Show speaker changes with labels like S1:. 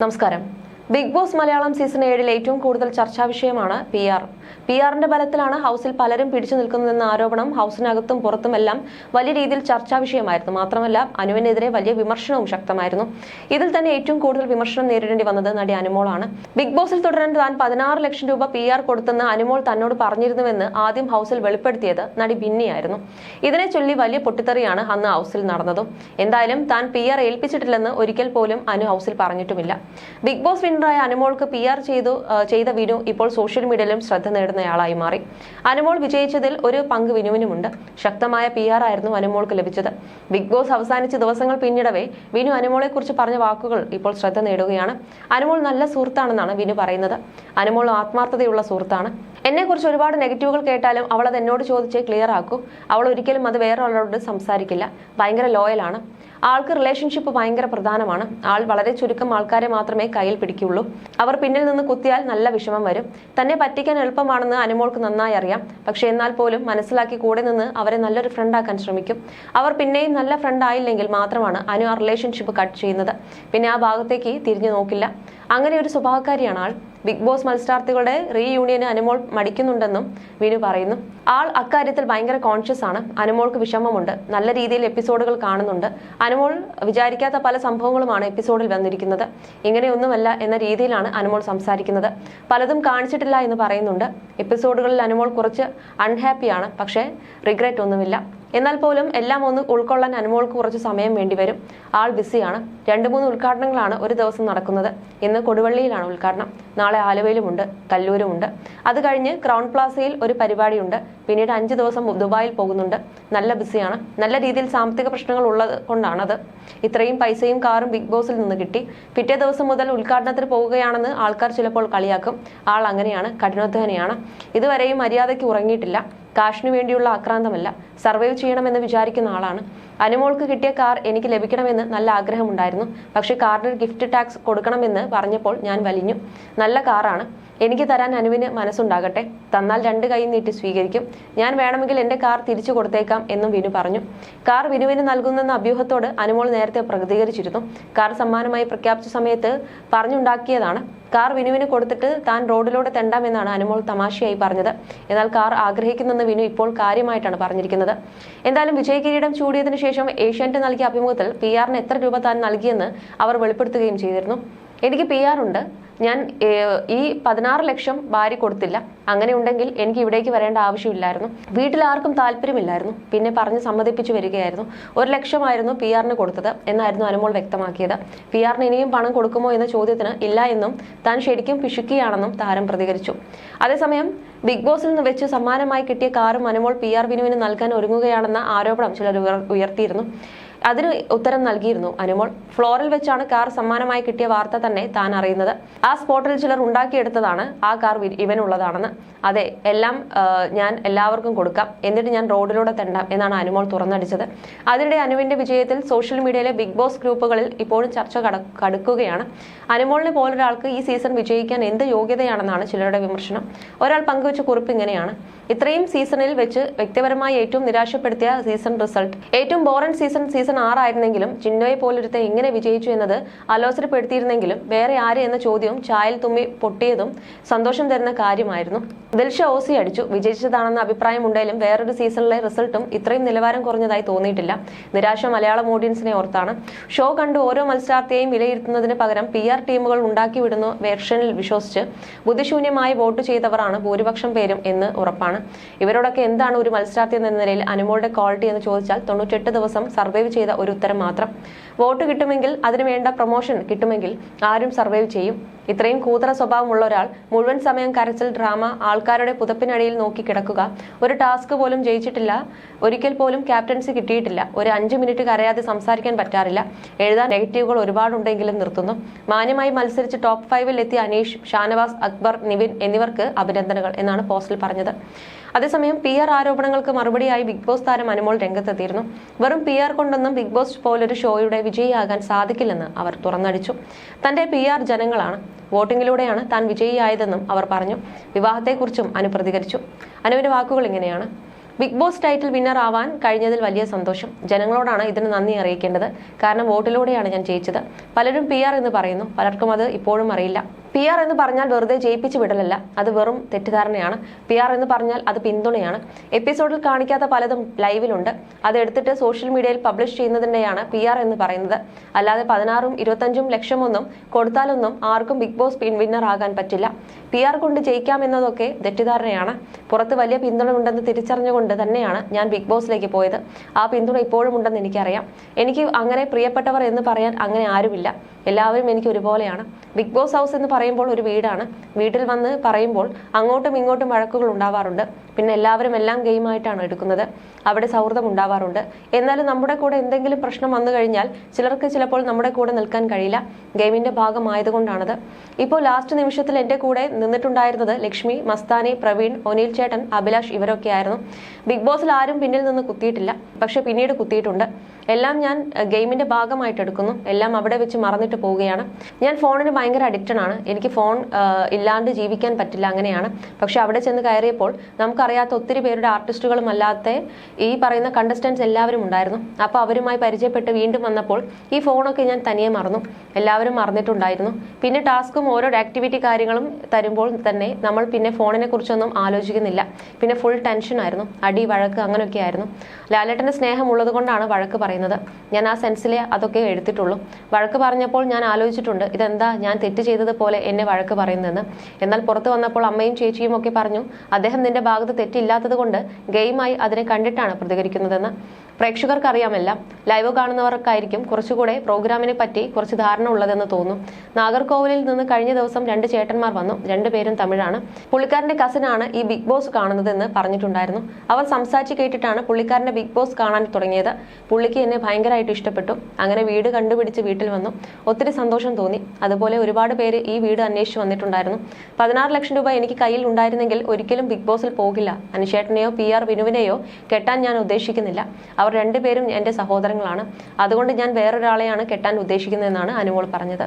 S1: നമസ്കാരം. Big boss Malayalam season ഏഴിൽ ഏറ്റവും കൂടുതൽ ചർച്ചാ വിഷയമാണ് പി ആർ. പി ആറിന്റെ ബലത്തിലാണ് ഹൗസിൽ പലരും പിടിച്ചു നിൽക്കുന്നതെന്ന ആരോപണം ഹൗസിനകത്തും പുറത്തുമെല്ലാം വലിയ രീതിയിൽ ചർച്ചാ വിഷയമായിരുന്നു. മാത്രമല്ല അനുവിനെതിരെ വലിയ വിമർശനവും ശക്തമായിരുന്നു. ഇതിൽ തന്നെ ഏറ്റവും കൂടുതൽ വിമർശനം നേരിടേണ്ടി വന്നത് നടി അനുമോളാണ്. ബിഗ് ബോസിൽ തുടരാൻ താൻ പതിനാറ് ലക്ഷം രൂപ പി ആർ കൊടുത്തെന്ന് അനുമോൾ തന്നോട് പറഞ്ഞിരുന്നുവെന്ന് ആദ്യം ഹൗസിൽ വെളിപ്പെടുത്തിയത് നടി ബിന്നിയായിരുന്നു. ഇതിനെ ചൊല്ലി വലിയ പൊട്ടിത്തെറിയാണ് അന്ന് ഹൗസിൽ നടന്നതും. എന്തായാലും താൻ പി ആർ ഏൽപ്പിച്ചിട്ടില്ലെന്ന് ഒരിക്കൽ പോലും അനു ഹൗസിൽ പറഞ്ഞിട്ടുമില്ല. ബിഗ് ബോസ് വിന്നറായ അനുമോൾക്ക് പി ആർ ചെയ്തു ചെയ്ത വിനു ഇപ്പോൾ സോഷ്യൽ മീഡിയയിലും ശ്രദ്ധ നേടുന്നയാളായി മാറി. അനുമോൾ വിജയിച്ചതിൽ ഒരു പങ്ക് വിനുവിനുമുണ്ട്. ശക്തമായ പി ആർ ആയിരുന്നു അനുമോൾക്ക് ലഭിച്ചത്. ബിഗ് ബോസ് അവസാനിച്ച ദിവസങ്ങൾ പിന്നിടവേ വിനു അനുമോളെ കുറിച്ച് പറഞ്ഞ വാക്കുകൾ ഇപ്പോൾ ശ്രദ്ധ നേടുകയാണ്. അനുമോൾ നല്ല സുഹൃത്താണെന്നാണ് വിനു പറയുന്നത്. അനുമോൾ ആത്മാർത്ഥതയുള്ള സുഹൃത്താണ്. എന്നെക്കുറിച്ച് ഒരുപാട് നെഗറ്റീവുകൾ കേട്ടാലും അവൾ അത് എന്നോട് ചോദിച്ച് ക്ലിയർ ആക്കും. അവൾ ഒരിക്കലും അത് വേറെ ഒരാളോട് സംസാരിക്കില്ല. ഭയങ്കര ലോയലാണ് ആൾക്ക് റിലേഷൻഷിപ്പ് ഭയങ്കര പ്രധാനമാണ്. ആൾ വളരെ ചുരുക്കം ആൾക്കാരെ മാത്രമേ കയ്യിൽ പിടിക്കുള്ളൂ അവർ പിന്നിൽ നിന്ന് കുത്തിയാൽ നല്ല വിഷമം വരും. തന്നെ പറ്റിക്കാൻ എളുപ്പമാണെന്ന് അനുമോൾക്ക് നന്നായി അറിയാം. പക്ഷെ എന്നാൽ പോലും മനസ്സിലാക്കി കൂടെ നിന്ന് അവരെ നല്ലൊരു ഫ്രണ്ടാക്കാൻ ശ്രമിക്കും. അവർ പിന്നെയും നല്ല ഫ്രണ്ട് ആയില്ലെങ്കിൽ മാത്രമാണ് അനു ആ റിലേഷൻഷിപ്പ് കട്ട് ചെയ്യുന്നത്. പിന്നെ ആ ഭാഗത്തേക്ക് തിരിഞ്ഞു നോക്കില്ല. അങ്ങനെ ഒരു സ്വഭാവക്കാരിയാണ് ആൾ. ബിഗ് ബോസ് മത്സരാർത്ഥികളുടെ റീയൂണിയന് അനുമോൾ മടിക്കുന്നുണ്ടെന്നും വീണു പറയുന്നു. ആൾ അക്കാര്യത്തിൽ ഭയങ്കര കോൺഷ്യസ് ആണ്. അനുമോൾക്ക് വിഷമമുണ്ട്. നല്ല രീതിയിൽ എപ്പിസോഡുകൾ കാണുന്നുണ്ട്. അനുമോൾ വിചാരിക്കാത്ത പല സംഭവങ്ങളുമാണ് എപ്പിസോഡിൽ വന്നിരിക്കുന്നത്. ഇങ്ങനെയൊന്നുമല്ല എന്ന രീതിയിലാണ് അനുമോൾ സംസാരിക്കുന്നത്. പലതും കാണിച്ചിട്ടില്ല എന്ന് പറയുന്നുണ്ട്. എപ്പിസോഡുകളിൽ അനുമോൾ കുറച്ച് അൺഹാപ്പിയാണ് പക്ഷേ റിഗ്രറ്റ് ഒന്നുമില്ല. എന്നാൽ പോലും എല്ലാം ഒന്ന് ഉൾക്കൊള്ളാൻ അനുമോൾക്ക് കുറച്ച് സമയം വേണ്ടിവരും ആൾ ബിസിയാണ്. രണ്ട് മൂന്ന് ഉദ്ഘാടനങ്ങളാണ് ഒരു ദിവസം നടക്കുന്നത്. ഇന്ന് കൊടുവള്ളിയിലാണ് ഉദ്ഘാടനം. നാളെ ആലുവയിലുമുണ്ട് കല്ലൂരുമുണ്ട്. അത് കഴിഞ്ഞ് ക്രൗൺ പ്ലാസയിൽ ഒരു പരിപാടിയുണ്ട്. പിന്നീട് അഞ്ച് ദിവസം ദുബായിൽ പോകുന്നുണ്ട്. നല്ല ബിസിയാണ്. നല്ല രീതിയിൽ സാമ്പത്തിക പ്രശ്നങ്ങൾ ഉള്ളത് കൊണ്ടാണത്. ഇത്രയും പൈസയും കാറും ബിഗ് ബോസിൽ നിന്ന് കിട്ടി. പിറ്റേ ദിവസം മുതൽ ഉദ്ഘാടനത്തിന് പോവുകയാണെന്ന് ആൾക്കാർ ചിലപ്പോൾ കളിയാക്കും. ആൾ അങ്ങനെയാണ് കഠിനാധ്വാനിയാണ്. ഇതുവരെയും മര്യാദയ്ക്ക് ഉറങ്ങിയിട്ടില്ല. കാഷിനു വേണ്ടിയുള്ള ആക്രാന്തമല്ല. സർവൈവ് ചെയ്യണമെന്ന് വിചാരിക്കുന്ന ആളാണ്. അനുമോൾക്ക് കിട്ടിയ കാർ എനിക്ക് ലഭിക്കണമെന്ന് നല്ല ആഗ്രഹമുണ്ടായിരുന്നു. പക്ഷേ കാറിന് ഗിഫ്റ്റ് ടാക്സ് കൊടുക്കണമെന്ന് പറഞ്ഞപ്പോൾ ഞാൻ വലിഞ്ഞു. നല്ല കാറാണ്. എനിക്ക് തരാൻ അനുവിന് മനസ്സുണ്ടാകട്ടെ. തന്നാൽ രണ്ട് കൈ നീട്ടി സ്വീകരിക്കും. ഞാൻ വേണമെങ്കിൽ എന്റെ കാർ തിരിച്ചു കൊടുത്തേക്കാം എന്നും വിനു പറഞ്ഞു. കാർ വിനുവിന് നൽകുന്നെന്ന അഭ്യൂഹത്തോട് അനുമോൾ നേരത്തെ പ്രതികരിച്ചിരുന്നു. കാർ സമ്മാനമായി പ്രഖ്യാപിച്ച സമയത്ത് പറഞ്ഞുണ്ടാക്കിയതാണ്. കാർ വിനുവിന് കൊടുത്തിട്ട് താൻ റോഡിലൂടെ തെണ്ടാമെന്നാണ് അനുമോൾ തമാശയായി പറഞ്ഞത്. എന്നാൽ കാർ ആഗ്രഹിക്കുന്നെന്ന് വിനു ഇപ്പോൾ കാര്യമായിട്ടാണ് പറഞ്ഞിരിക്കുന്നത്. എന്തായാലും വിജയ കിരീടം ചൂടിയതിനു ശേഷം ഏഷ്യാനെറ്റ് നൽകിയ അഭിമുഖത്തിൽ പി ആറിന് എത്ര രൂപ താൻ നൽകിയെന്ന് അവർ വെളിപ്പെടുത്തുകയും ചെയ്തിരുന്നു. എനിക്ക് പി ആർ ഉണ്ട് ഞാൻ ഈ പതിനാറ് ലക്ഷം ഭാര്യ കൊടുത്തില്ല. അങ്ങനെ ഉണ്ടെങ്കിൽ എനിക്ക് ഇവിടേക്ക് വരേണ്ട ആവശ്യമില്ലായിരുന്നു. വീട്ടിൽ ആർക്കും താല്പര്യമില്ലായിരുന്നു. പിന്നെ പറഞ്ഞ് സമ്മതിപ്പിച്ചു വരികയായിരുന്നു. ഒരു ലക്ഷമായിരുന്നു പി ആറിന് കൊടുത്തത് എന്നായിരുന്നു അനുമോൾ വ്യക്തമാക്കിയത്. പി ആറിന് ഇനിയും പണം കൊടുക്കുമോ എന്ന ചോദ്യത്തിന് ഇല്ല എന്നും താൻ ശരിക്കും പിശുക്കിയാണെന്നും താരം പ്രതികരിച്ചു. അതേസമയം ബിഗ് ബോസിൽ നിന്ന് വെച്ച് സമ്മാനമായി കിട്ടിയ കാറും അനുമോൾ പി ആർ വിനുവിന് നൽകാൻ ഒരുങ്ങുകയാണെന്ന ആരോപണം ചിലർ ഉയർത്തിയിരുന്നു. അതിന് ഉത്തരം നൽകിയിരുന്നു അനുമോൾ. ഫ്ലോറിൽ വെച്ചാണ് കാർ സമ്മാനമായി കിട്ടിയ വാർത്ത തന്നെ താൻ അറിയുന്നത്. ആ സ്പോട്ടിൽ ചിലർ ഉണ്ടാക്കിയെടുത്തതാണ് ആ കാർ ഇവനുള്ളതാണെന്ന്. അതെ എല്ലാം ഞാൻ എല്ലാവർക്കും കൊടുക്കാം. എന്നിട്ട് ഞാൻ റോഡിലൂടെ തെണ്ടാം എന്നാണ് അനുമോൾ തുറന്നടിച്ചത്. അതിനിടെ അനുവിന്റെ വിജയത്തിൽ സോഷ്യൽ മീഡിയയിലെ ബിഗ് ബോസ് ഗ്രൂപ്പുകളിൽ ഇപ്പോഴും ചർച്ച കടുക്കുകയാണ്. അനുമോളിനെ പോലൊരാൾക്ക് ഈ സീസൺ വിജയിക്കാൻ എന്ത് യോഗ്യതയാണെന്നാണ് ചിലരുടെ വിമർശനം. ഒരാൾ പങ്കുവച്ച കുറിപ്പ് ഇങ്ങനെയാണ്. ഇത്രയും സീസണിൽ വെച്ച് വ്യക്തിപരമായി ഏറ്റവും നിരാശപ്പെടുത്തിയ സീസൺ റിസൾട്ട്. ഏറ്റവും ബോറൻ സീസൺ സീസൺ ആറായിരുന്നെങ്കിലും ചിന്നോയെ പോലൊരുത്തെ എങ്ങനെ വിജയിച്ചു എന്നത് അലോസരപ്പെടുത്തിയിരുന്നെങ്കിലും വേറെ ആര് എന്ന ചോദ്യവും ചായൽ തുമ്മി പൊട്ടിയതും സന്തോഷം തരുന്ന കാര്യമായിരുന്നു. ദിൽഷ ഓസി അടിച്ചു. വിജയിച്ചതാണെന്ന അഭിപ്രായമുണ്ടെങ്കിലും വേറൊരു സീസണിലെ റിസൾട്ടും ഇത്രയും നിലവാരം കുറഞ്ഞതായി തോന്നിയിട്ടില്ല. നിരാശ മലയാളം ഓഡിയൻസിനെ ഓർത്താണ്. ഷോ കണ്ട് ഓരോ മത്സരാർത്ഥിയെയും വിലയിരുത്തുന്നതിന് പകരം പി ആർ ടീമുകൾ ഉണ്ടാക്കി വിടുന്ന വേർഷനിൽ വിശ്വസിച്ച്. ബുദ്ധിശൂന്യമായി വോട്ട് ചെയ്തവരാണ് ഭൂരിപക്ഷം പേരും എന്ന് ഉറപ്പാണ്. ഇവരോടൊക്കെ എന്താണ് ഒരു മത്സരാർത്ഥി എന്ന നിലയിൽ അനുമോളുടെ ക്വാളിറ്റി എന്ന് ചോദിച്ചാൽ തൊണ്ണൂറ്റെട്ട് ദിവസം സർവൈവ് ചെയ്ത ഒരു ഉത്തരം മാത്രം. വോട്ട് കിട്ടുമെങ്കിൽ അതിന് വേണ്ട പ്രൊമോഷൻ കിട്ടുമെങ്കിൽ ആരും സർവൈവ് ചെയ്യും. ഇത്രയും കൂതറ സ്വഭാവമുള്ള ഒരാൾ മുഴുവൻ സമയം കരച്ചിൽ ഡ്രാമ ആൾക്കാരുടെ പുതപ്പിനടിയിൽ നോക്കി കിടക്കുക. ഒരു ടാസ്ക് പോലും ജയിച്ചിട്ടില്ല. ഒരിക്കൽ പോലും ക്യാപ്റ്റൻസി കിട്ടിയിട്ടില്ല. ഒരു അഞ്ച് മിനിറ്റ് കരയാതെ സംസാരിക്കാൻ പറ്റാറില്ല. എഴുതാൻ നെഗറ്റീവുകൾ ഒരുപാടുണ്ടെങ്കിലും നിർത്തുന്നു. മാന്യമായി മത്സരിച്ച് ടോപ്പ് ഫൈവിൽ എത്തിയ അനീഷ് ഷാനവാസ് അക്ബർ നിവിൻ എന്നിവർക്ക് അഭിനന്ദനങ്ങൾ എന്നാണ് പോസ്റ്റിൽ പറഞ്ഞത്. അതേസമയം പി ആർ ആരോപണങ്ങൾക്ക് മറുപടിയായി ബിഗ് ബോസ് താരം അനുമോൾ രംഗത്തെത്തിയിരുന്നു. വെറും പി ആർ കൊണ്ടൊന്നും ബിഗ് ബോസ് പോലൊരു ഷോയുടെ വിജയിയാകാൻ സാധിക്കില്ലെന്ന് അവർ തുറന്നടിച്ചു. തന്റെ പി ആർ ജനങ്ങളാണ്. വോട്ടിങ്ങിലൂടെയാണ് താൻ വിജയിയായതെന്നും അവർ പറഞ്ഞു. വിവാഹത്തെക്കുറിച്ചും അനു പ്രതികരിച്ചു. അനുവിന്റെ വാക്കുകൾ ഇങ്ങനെയാണ്. ബിഗ് ബോസ് ടൈറ്റിൽ വിന്നർ ആവാൻ കഴിഞ്ഞതിൽ വലിയ സന്തോഷം. ജനങ്ങളോടാണ് ഇതിന് നന്ദി അറിയിക്കേണ്ടത്. കാരണം വോട്ടിലൂടെയാണ് ഞാൻ ജയിച്ചത്. പലരും പി എന്ന് പറയുന്നു. പലർക്കും അത് ഇപ്പോഴും അറിയില്ല. പി ആർ എന്ന് പറഞ്ഞാൽ വെറുതെ ജയിപ്പിച്ച് വിടലല്ല. അത് വെറും തെറ്റിദ്ധാരണയാണ്. പി ആർ എന്ന് പറഞ്ഞാൽ അത് പിന്തുണയാണ്. എപ്പിസോഡിൽ കാണിക്കാത്ത പലതും ലൈവിലുണ്ട്. അത് എടുത്തിട്ട് സോഷ്യൽ മീഡിയയിൽ പബ്ലിഷ് ചെയ്യുന്നതിന്റെയാണ് പി ആർ എന്ന് പറയുന്നത്. അല്ലാതെ പതിനാറും ഇരുപത്തഞ്ചും ലക്ഷമൊന്നും കൊടുത്താലൊന്നും ആർക്കും ബിഗ് ബോസ് വിന്നർ ആകാൻ പറ്റില്ല. പി ആർ കൊണ്ട് ജയിക്കാം എന്നതൊക്കെ തെറ്റിദ്ധാരണയാണ്. പുറത്ത് വലിയ പിന്തുണ ഉണ്ടെന്ന് തിരിച്ചറിഞ്ഞുകൊണ്ട് തന്നെയാണ് ഞാൻ ബിഗ് ബോസിലേക്ക് പോയത്. ആ പിന്തുണ ഇപ്പോഴും ഉണ്ടെന്ന് എനിക്കറിയാം. എനിക്ക് അങ്ങനെ പ്രിയപ്പെട്ടവർ എന്ന് പറയാൻ അങ്ങനെ ആരുമില്ല. എല്ലാവരും എനിക്ക് ഒരുപോലെയാണ്. ബിഗ് ബോസ് ഹൗസ് എന്ന് പറയുമ്പോൾ ഒരു വീടാണ്. വീട്ടിൽ വന്ന് പറയുമ്പോൾ അങ്ങോട്ടും ഇങ്ങോട്ടും വഴക്കുകൾ ഉണ്ടാവാറുണ്ട്. പിന്നെ എല്ലാവരും എല്ലാം ഗെയിമായിട്ടാണ് എടുക്കുന്നത്. അവിടെ സൗഹൃദം ഉണ്ടാവാറുണ്ട്. എന്നാലും നമ്മുടെ കൂടെ എന്തെങ്കിലും പ്രശ്നം വന്നു കഴിഞ്ഞാൽ ചിലർക്ക് ചിലപ്പോൾ നമ്മുടെ കൂടെ നിൽക്കാൻ കഴിയില്ല. ഗെയിമിന്റെ ഭാഗമായതുകൊണ്ടാണത്. ഇപ്പോൾ ലാസ്റ്റ് നിമിഷത്തിൽ എന്റെ കൂടെ നിന്നിട്ടുണ്ടായിരുന്നത് ലക്ഷ്മി മസ്താനി പ്രവീൺ ഒനിൽ ചേട്ടൻ അഭിലാഷ് ഇവരൊക്കെ ആയിരുന്നു. ബിഗ് ബോസിൽ ആരും പിന്നിൽ നിന്ന് കുത്തിയിട്ടില്ല. പക്ഷെ പിന്നീട് കുത്തിയിട്ടുണ്ട്. എല്ലാം ഞാൻ ഗെയിമിന്റെ ഭാഗമായിട്ട് എടുക്കുന്നു. എല്ലാം അവിടെ വെച്ച് മറന്നിട്ട് പോവുകയാണ്. ഞാൻ ഫോണിന് ഭയങ്കര അഡിക്റ്റഡ് ആണ്. എനിക്ക് ഫോൺ ഇല്ലാണ്ട് ജീവിക്കാൻ പറ്റില്ല അങ്ങനെയാണ്. പക്ഷെ അവിടെ ചെന്ന് കയറിയപ്പോൾ നമുക്കറിയാത്ത ഒത്തിരി പേരുടെ ആർട്ടിസ്റ്റുകളും അല്ലാത്ത ഈ പറയുന്ന കണ്ടസ്റ്റൻസ് എല്ലാവരും ഉണ്ടായിരുന്നു. അപ്പോൾ അവരുമായി പരിചയപ്പെട്ട് വീണ്ടും വന്നപ്പോൾ ഈ ഫോണൊക്കെ ഞാൻ തനിയെ മറന്നു. എല്ലാവരും മറന്നിട്ടുണ്ടായിരുന്നു. പിന്നെ ടാസ്കും ഓരോ ആക്ടിവിറ്റി കാര്യങ്ങളും തരുമ്പോൾ തന്നെ നമ്മൾ പിന്നെ ഫോണിനെ കുറിച്ചൊന്നും ആലോചിക്കുന്നില്ല. പിന്നെ ഫുൾ ടെൻഷൻ ആയിരുന്നു. അടി വഴക്ക് അങ്ങനെയൊക്കെ ആയിരുന്നു. ലാലേട്ടന്റെ സ്നേഹം ഉള്ളത് കൊണ്ടാണ് വഴക്ക് പറയുന്നത്. ഞാൻ ആ സെൻസിലെ അതൊക്കെ എടുത്തിട്ടുള്ളൂ. വഴക്ക് പറഞ്ഞപ്പോൾ ഞാൻ ആലോചിച്ചിട്ടുണ്ട് ഇതെന്താ ഞാൻ തെറ്റ് ചെയ്തതുപോലെ എന്നെ വഴക്ക് പറയുന്നതെന്ന്? എന്നാൽ പുറത്തു വന്നപ്പോൾ അമ്മയും ചേച്ചിയും ഒക്കെ പറഞ്ഞു അദ്ദേഹം നിന്റെ ഭാഗത്ത് തെറ്റില്ലാത്തത് കൊണ്ട് ഗെയിമായി അതിനെ കണ്ടിട്ടാണ് പ്രതികരിക്കുന്നതെന്ന്. പ്രേക്ഷകർക്ക് അറിയാമല്ല ലൈവ് കാണുന്നവർക്കായിരിക്കും കുറച്ചുകൂടെ പ്രോഗ്രാമിനെ പറ്റി കുറച്ച് ധാരണ ഉള്ളതെന്ന് തോന്നുന്നു നാഗർകോവിലിൽ നിന്ന് കഴിഞ്ഞ ദിവസം രണ്ട് ചേട്ടന്മാർ വന്നു. രണ്ടുപേരും തമിഴാണ്. പുള്ളിക്കാരന്റെ കസിനാണ് ഈ ബിഗ് ബോസ് കാണുന്നതെന്ന് പറഞ്ഞിട്ടുണ്ടായിരുന്നു. അവർ സംസാരിച്ച് കേട്ടിട്ടാണ് പുള്ളിക്കാരന്റെ ബിഗ് ബോസ് കാണാൻ തുടങ്ങിയത്. പുള്ളിക്ക് എന്നെ ഭയങ്കരമായിട്ട് ഇഷ്ടപ്പെട്ടു. അങ്ങനെ വീട് കണ്ടുപിടിച്ച് വീട്ടിൽ വന്നു. ഒത്തിരി സന്തോഷം തോന്നി. അതുപോലെ ഒരുപാട് പേര് ഈ വീട് അന്വേഷിച്ച് വന്നിട്ടുണ്ടായിരുന്നു. പതിനാറ് ലക്ഷം രൂപ എനിക്ക് കയ്യിൽ ഉണ്ടായിരുന്നെങ്കിൽ ഒരിക്കലും ബിഗ് ബോസിൽ പോകില്ല. അനുശേട്ടനെയോ പി ആർ വിനുവിനെയോ കെട്ടാൻ ഞാൻ ഉദ്ദേശിക്കുന്നില്ല. അവർ രണ്ടുപേരും എന്റെ സഹോദരങ്ങളാണ്. അതുകൊണ്ട് ഞാൻ വേറൊരാളെയാണ് കെട്ടാൻ ഉദ്ദേശിക്കുന്നതെന്നാണ് അനുമോൾ പറഞ്ഞത്.